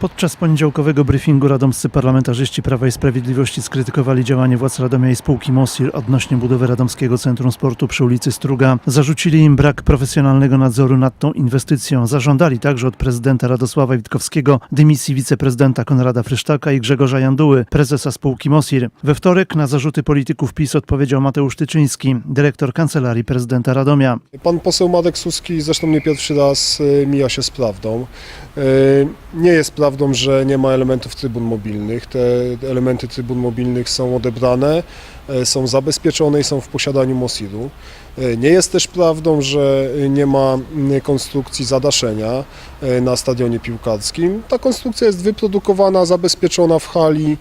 Podczas poniedziałkowego briefingu radomscy parlamentarzyści Prawa i Sprawiedliwości skrytykowali działanie władz Radomia i spółki Mosir odnośnie budowy Radomskiego Centrum Sportu przy ulicy Struga. Zarzucili im brak profesjonalnego nadzoru nad tą inwestycją. Zażądali także od prezydenta Radosława Witkowskiego dymisji wiceprezydenta Konrada Frysztaka i Grzegorza Janduły, prezesa spółki Mosir. We wtorek na zarzuty polityków PiS odpowiedział Mateusz Tyczyński, dyrektor Kancelarii Prezydenta Radomia. Pan poseł Marek Suski zresztą nie pierwszy raz y, mija się z prawdą. Y, Nie jest prawdą, że nie ma elementów trybun mobilnych. Te elementy trybun mobilnych są odebrane, y, są zabezpieczone i są w posiadaniu Mosiru. Y, Nie jest też prawdą, że nie ma konstrukcji zadaszenia y, na stadionie piłkarskim. Ta konstrukcja jest wyprodukowana, zabezpieczona w hali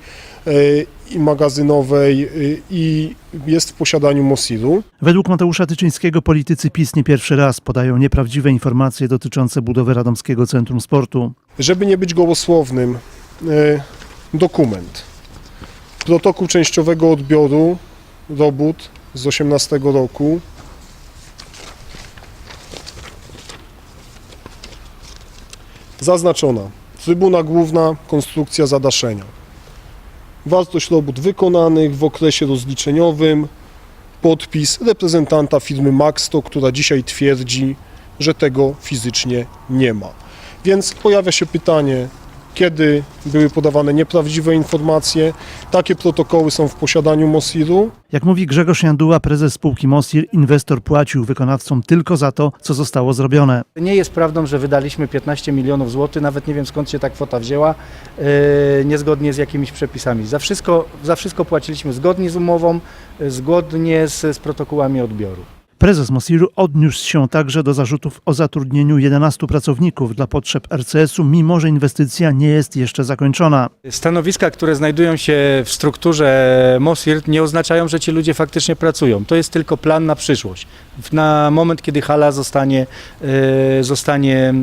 i magazynowej i jest w posiadaniu Mosiru. Według Mateusza Tyczyńskiego politycy PiS nie pierwszy raz podają nieprawdziwe informacje dotyczące budowy Radomskiego Centrum Sportu. Żeby nie być gołosłownym, e, dokument. Protokół częściowego odbioru robót z 18 roku. Zaznaczona. Trybuna główna, konstrukcja zadaszenia. Wartość robót wykonanych w okresie rozliczeniowym. Podpis reprezentanta firmy Maxto, która dzisiaj twierdzi, że tego fizycznie nie ma. Więc pojawia się pytanie, kiedy były podawane nieprawdziwe informacje. Takie protokoły są w posiadaniu Mosiru. Jak mówi Grzegorz Janduła, prezes spółki Mosir, inwestor płacił wykonawcom tylko za to, co zostało zrobione. Nie jest prawdą, że wydaliśmy 15 milionów złotych, nawet nie wiem skąd się ta kwota wzięła, yy, niezgodnie z jakimiś przepisami. Za wszystko, za wszystko płaciliśmy zgodnie z umową, yy, zgodnie z, z protokołami odbioru. Prezes Mosiru odniósł się także do zarzutów o zatrudnieniu 11 pracowników dla potrzeb RCS-u, mimo że inwestycja nie jest jeszcze zakończona. Stanowiska, które znajdują się w strukturze MOSIR nie oznaczają, że ci ludzie faktycznie pracują. To jest tylko plan na przyszłość. Na moment, kiedy hala zostanie, yy, zostanie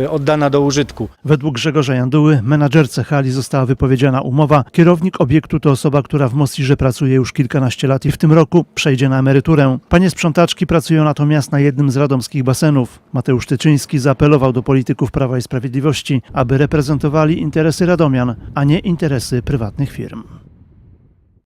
yy, oddana do użytku. Według Grzegorza Janduły, menadżerce hali została wypowiedziana umowa. Kierownik obiektu to osoba, która w Mosirze pracuje już kilkanaście lat i w tym roku przejdzie na emeryturę. Panie sprzątaczki pracują natomiast na jednym z radomskich basenów. Mateusz Tyczyński zaapelował do polityków Prawa i Sprawiedliwości, aby reprezentowali interesy radomian, a nie interesy prywatnych firm.